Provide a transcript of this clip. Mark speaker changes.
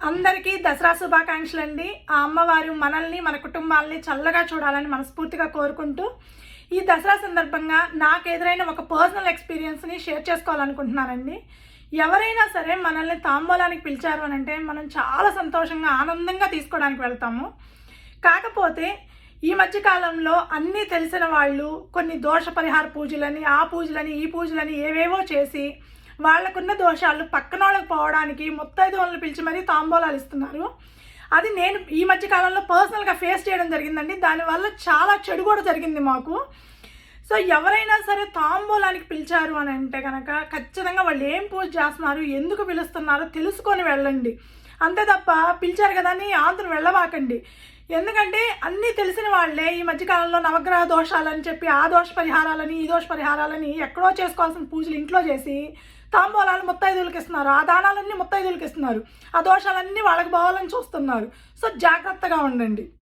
Speaker 1: అందరికీ దసరా శుభాకాంక్షలు అండి ఆ అమ్మవారు మనల్ని మన కుటుంబాలని చల్లగా చూడాలని మనస్ఫూర్తిగా కోరుకుంటూ ఈ దసరా సందర్భంగా నాకు ఎదురైన ఒక పర్సనల్ ఎక్స్పీరియన్స్ని షేర్ చేసుకోవాలనుకుంటున్నానండి ఎవరైనా సరే మనల్ని తాంబూలానికి పిలిచారు అని అంటే మనం చాలా సంతోషంగా ఆనందంగా తీసుకోవడానికి వెళ్తాము. కాకపోతే ఈ మధ్య కాలంలో అన్నీ తెలిసిన వాళ్ళు కొన్ని దోష పరిహార పూజలని ఆ పూజలని ఈ పూజలని ఏవేవో చేసి వాళ్ళకున్న దోషాలు పక్కన వాళ్ళకి పోవడానికి ముత్తైదువులను పిలిచి మరీ తాంబూలాలు ఇస్తున్నారు. అది నేను ఈ మధ్య కాలంలో పర్సనల్గా ఫేస్ చేయడం జరిగిందండి. దానివల్ల చాలా చెడు కూడా జరిగింది మాకు. సో ఎవరైనా సరే తాంబూలానికి పిలిచారు అని అంటే కనుక ఖచ్చితంగా వాళ్ళు ఏం పూజ చేస్తున్నారు ఎందుకు పిలుస్తున్నారో తెలుసుకొని వెళ్ళండి. అంతే తప్ప పిలిచారు కదా అని ఆంధ్ర వెళ్ళబాకండి. ఎందుకంటే అన్నీ తెలిసిన వాళ్ళే ఈ మధ్యకాలంలో నవగ్రహ దోషాలని చెప్పి ఆ దోష పరిహారాలని ఈ దోష పరిహారాలని ఎక్కడో చేసుకోవాల్సిన పూజలు ఇంట్లో చేసి తాంబూలాలు ముత్తైదులకి ఇస్తున్నారు. ఆ దానాలన్నీ ముత్తైదులకి ఇస్తున్నారు. ఆ దోషాలన్నీ వాళ్ళకి పోవాలని చూస్తున్నారు. సో జాగ్రత్తగా ఉండండి.